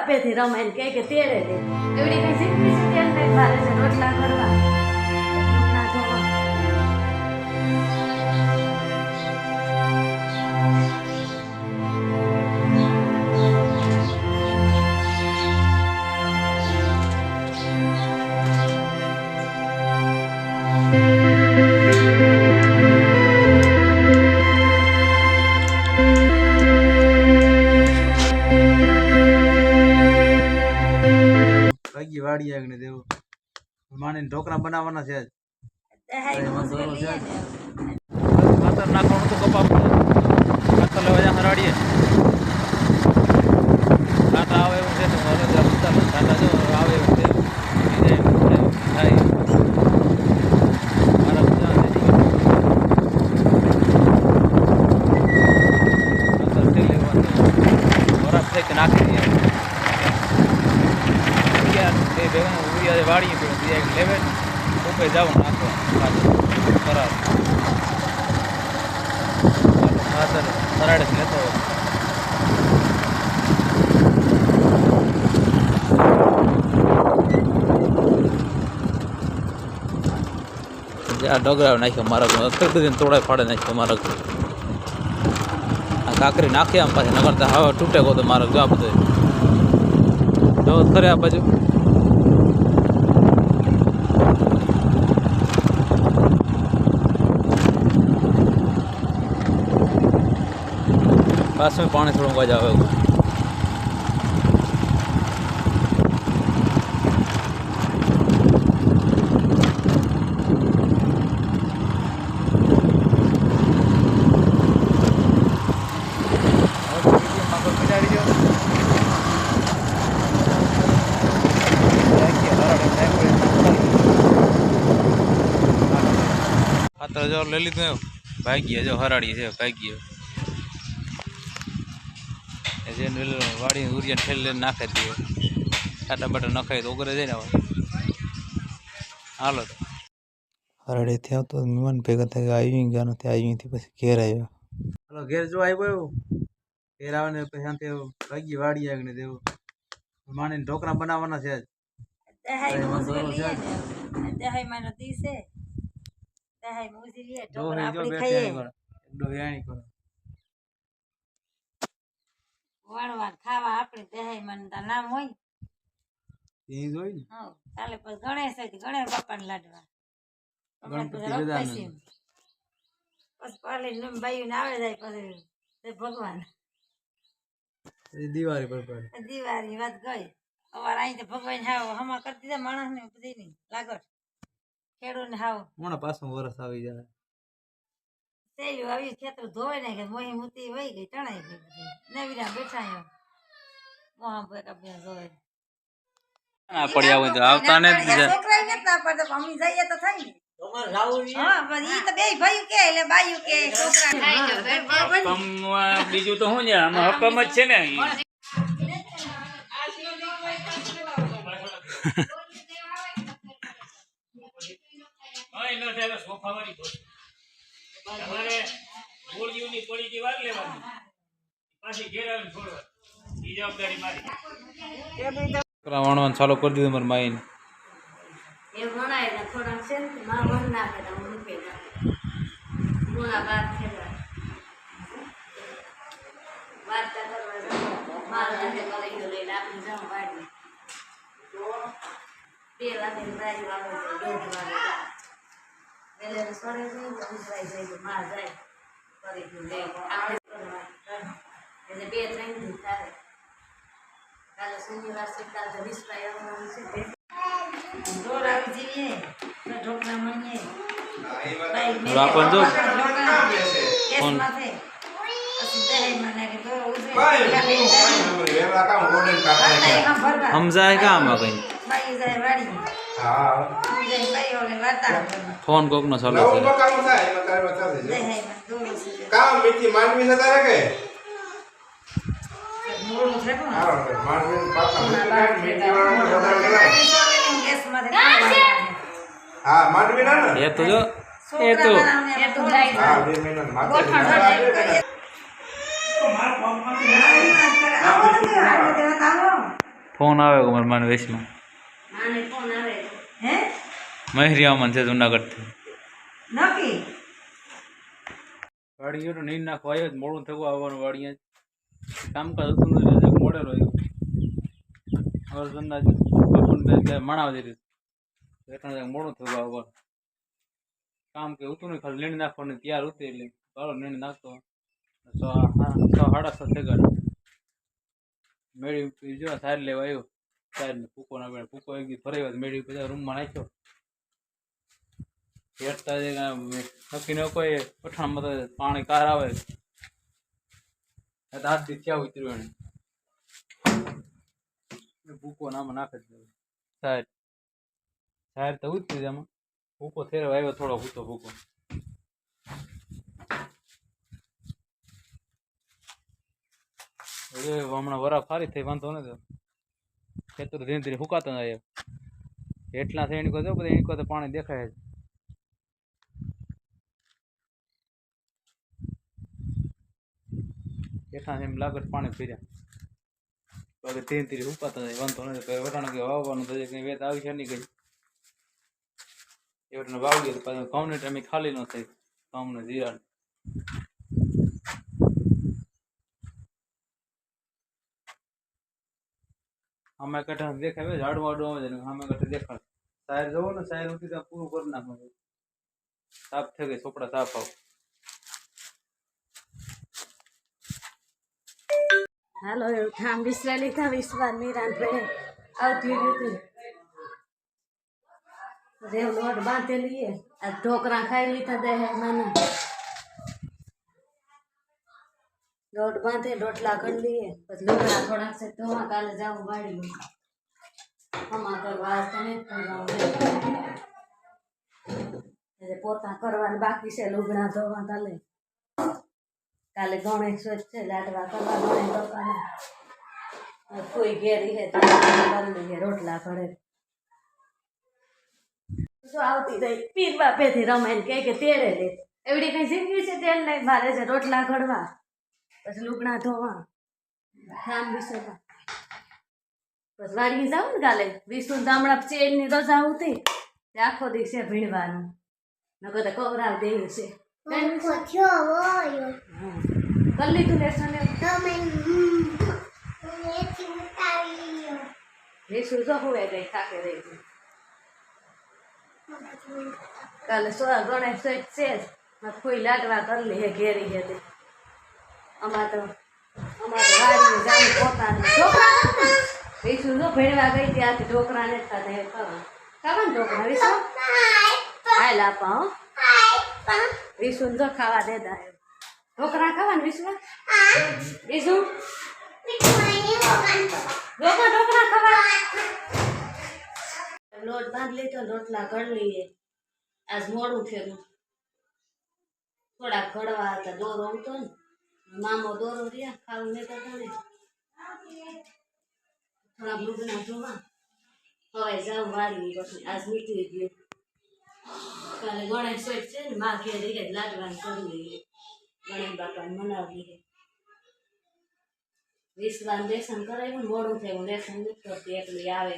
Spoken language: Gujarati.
બાપેથી રમાય ને કહે કે તેડે દે. એવડી કઈ શીખવી છે અંદર ભારે છે રોટલા કરવા ભાગી વાડી આગળ દેવું. માને ઢોકળા બનાવવાના છે. ખાતર નાખવાનું તો કપા ખાતર લેવા હરાડીએ. ખાતા આવે એવું છે તો અલગ અલગ ઉતારો ખાતા જો આવે એવું છે. બીજે એવું છે, એવું થાય મારા બધા નથી ખાતર તે લેવાનું બરફ થઈ કે નાખી દઈએ ઉરિયા બે ભેગા ઉરિયા વાળીએ પેલું બીજા એક લેવે. ઉપર જાવ નાખવા ખાતર બરાબર ખાતર ફરાડે જ લેતો હોય. આ ડગરાવ નાખ્યો મારા અખર બધી તોડાય ફાડે નાખ્યો મારા આ કાકરી નાખી આમ પાછી નગરતા હવે તૂટે કો તો મારો જો આ બધું. જો ખરે આ બાજુ. પાછું પાણી થોડું વાજ આવે એવું. હવે બીજી માગો કઢાવી દો. રાખીએ, હરાડે, નાખીએ, ખાતર જો લઈ લીધું એવું ભાગીએ જો હરાડી છે ભાગીએ એ જે વાડી યુરિયા ઠેલ લઈને નાખે દઈએ ટાટા બાટા નખાય તો ઉગરે જાય ને હાલો. તો હરાડે થયા તો મહેમાન ભેગા થઈ આવી ગયા નથી આવી થી પછી ઘેર આવ્યા. હાલો ઘેર જો આવ્યો એવું. ઘેર આવે ને પછી શાંતિ ભાગી વાડી આગળ દેવું માને ઢોકળા બનાવવાના છે આજ. દહાઈ એમાં લે ઢોકરા આપણે ખાઈએ. ડોયાણી દેહાઈ માનો દી છે દેહાઈ મોસરી લઈએ જો ઢોકળા હઈ જો આપણે બે ખાઈએ ત્યાંય કરો. વાળવા ખાવા આપણે દેહાઈ માનું તા નામ હોય. એ જોઈ ને. હા ચાલે પછી ગણેશ હોય ગણેશ ગણેશ બાપાને લાડવા. પછી પાલી ને આવે જાય પછી ભગવાન. એ દિવાળી પર પડે. દિવાળી વાત ગઈ. અવાર અહીં તો ભગવાન હાવ હમા કરી દીધા માણસ ને બધી ની લાગત ખેડૂત ને હાવ. મોણા પાછું વરસ આવી જાય. સેયું આવી ખેતર ને કે મોહી મૂતી વહી ગઈ તણાઈ ગઈ બધી. નવીરા બેઠા એમ. મોહા ભેગા બે જોવે. ના પડ્યા હોય તો આવતા ને છોકરા ને ના પડે તો અમે જઈએ તો થઈ ને. હા તો બે ભાઈ કે એટલે બાયું કે છોકરા બીજું તો શું છે? આમાં હકમ જ છે ને કાંઈ ન તમારે ગોળીઓની પડીકી વાર લેવાની. પાછી ઘેર આવીને છોડવાની એ જવાબદારી મારી. વણવાનું ચાલુ કરી દીધું મારી માઈને. એ ભણાય ને થોડા છે ને માં ભણ નાખે તો હું મૂકે ગુણા બાદ ખેલા વાર્તા કરવા. મારા હાથે કરી ગયો લઈને આપણે જાઉં વાડી બે વાગે બારી વાગે દોઢ વાગે. જાય. રસોડે જઈ તો ઉભરાઈ જાય માં જાય કરી ગયું લે એટલે બે ત્રણ દી તારે કાલે શનિવાર છે કાલે તો વિશ્વાય આવવાનું છે. ઢોર આવી જઈએ ઢોકળા મળીએ. આપણને જો. ફોન. સમજાય કામ કઈ? બાઈ કોક નો. ફોન ચાલુ છે. કામ મીઠી માંડવી છે તારે કે મોડું થયું ને. હારો તો માંડવી પાછા ના, મીઠી બાર કાઢ, મીઠી ભેગા. વાળાને વધારે કરાય. બાકી છોકરીને ગેસ માથે ખાવાનું. હા માંડવી ના ને એ તો જો એ તો છોકરાવાળાને થોડું હા બે મહિના માથે ગોઠણ આવે કરીએ. કે? આવો નથી, આવો નથી, આવો. ફોન આવે કે મારા માને વેશમાં આને ફોન આવે હે મહેરી અમન છે જુનાગઢથી નક્કી? વાડી ગયો તો નીંદ નાખવા આવ્યો જ મોડું થયું આવવાનું વાડીએ. કામકાજ હતું ને એટલે મોડે રહ્યું હવે બે મણાવ જઈ એટલે મોડું થયું આવવાનું. કામ કે ઉતું નહીં ખાલી નીણ નાખવાનું તૈયાર ઉતરી એટલે બાળો નીણ નાખતો. સો હા સો સાડા થઈ ગયા મેળી જો સાર લેવા આવ્યો. સાર ને ફૂકો ના પડે ફૂકો એક દી ફરાવ્યો તો મેળી બધા રૂમમાં નાખ્યો. હેઠતા જે નક્કી ન કોઈ પઠાણમાં પાણી કાર આવે. એ તો હાથથી થયા ઉતર્યું એને. ભૂકો નામાં નાખે જ. સાહેબ. સાહેબ તો ઉતરી આમાં ભૂકો થયેલો આવ્યો થોડો ભૂતો ભૂકો. હમણાં વરા ફારી થઈ વાંધો ને તો ખેતર ધીરે ધીરે ફૂકાતો જાય. એટલા થઈ એની કહો બધા એની કહો તો પાણી દેખાય જ. એટલા એમ લાગત પાણી ફેર્યા બાકી ધીરે ધીરે ફૂકાતા જાય, વાંધો નથી. કઈ વટાણા કે વાવવાનું થશે કઈ વેત આવી છે નહીં કઈ એ વટાણે વાવીએ તો પાછું ઘઉંને ટાઈમે ખાલી ન થાય. ઘઉંને જીરા. અમે કઠા દેખાય ઝાડુ વાડુ આવે છે અમે કઠા દેખાય. સાયર જવો ને સાયર ઉઠી ત્યાં પૂરું કરી નાખવાનું સાફ થઈ ગઈ ચોપડા સાફ આવ. હાલો, એવું ઠામ વિસરા લીધા વિશ્વા નિરાંત ભાઈ આવતી રીતે રેવ લોટ બાંધેલી હે આ ઢોકરા ખાઈ લીધા દે મને લોટ બાંધે, રોટલા કરી લઈએ. પછી લુગડા થોડાક છે ધોવા કાલે જાવું વાડી અમા કરવા તને પોતા કરવાનું બાકી છે લુગડા ધોવા કાલે. કાલે ગણેશ ચોથ છે, લાડવા કરવા ગણેશ બાપાના કોઈ ઘેરી હે તો કરી રોટલા ભરે આવતી રહી પીર બાપેથી કે તેડે લે. એવડી કઈ જિંદગી છે તેલ નહીં, મારે રોટલા ઘડવા. પછી લુગડા ધોવા. રામ વિસરવા. પછી વાડી જાઉં ને કાલે વિષ્ણુ ગામડા ચેડની રજા આવતી. આખો દિવસે ભીણવાનું નકર તો કવરાવ દેવું છે. હા. કરી લીધું લેસન વિષ્ણુ તો હોય ગઈ થાકે રહી કાલે સો ગણેશ ચોથ છે જ. કોઈ લાડવા કરી લે ઘેરી હતી અમાર તો અમાર તો વાડીએ જાવું પોતાનું. છોકરા તો ભેળવા ગઈ ત્યાંથી ઢોકરા ને ખાતા હે ખાવા ખાવા ને ઢોકરા વિષ્ણુ હાલ આપા હો. વિષ્ણુ તો ખાવા દેતા ઢોકરા ખાવા ને વિષ્ણુ વિષ્ણુ ઢોકરા ઢોકરા ખાવા. લોટ બાંધ લીધો રોટલા ઘડ લઈએ. આજ મોડું થયું થોડાક ઘડવા હતા દોરો હતો ને. મામો દોરો રહ્યા ખાવું નહીં કરતા ને થોડાક લુગડા ધોવા. હવે જાઉં વાળી પછી. આજ નીકળી ગયું. કાલે ગણેશ ચોથ છે ને માં ઘેર રહી લાડવાનું કરી લઈએ. ગણેશ બાપાને મનાવી લઈએ વિશ્વાન લેસન કરાવ્યું મોડું થયું. લેસન નથી કરતી, એકલી આવે.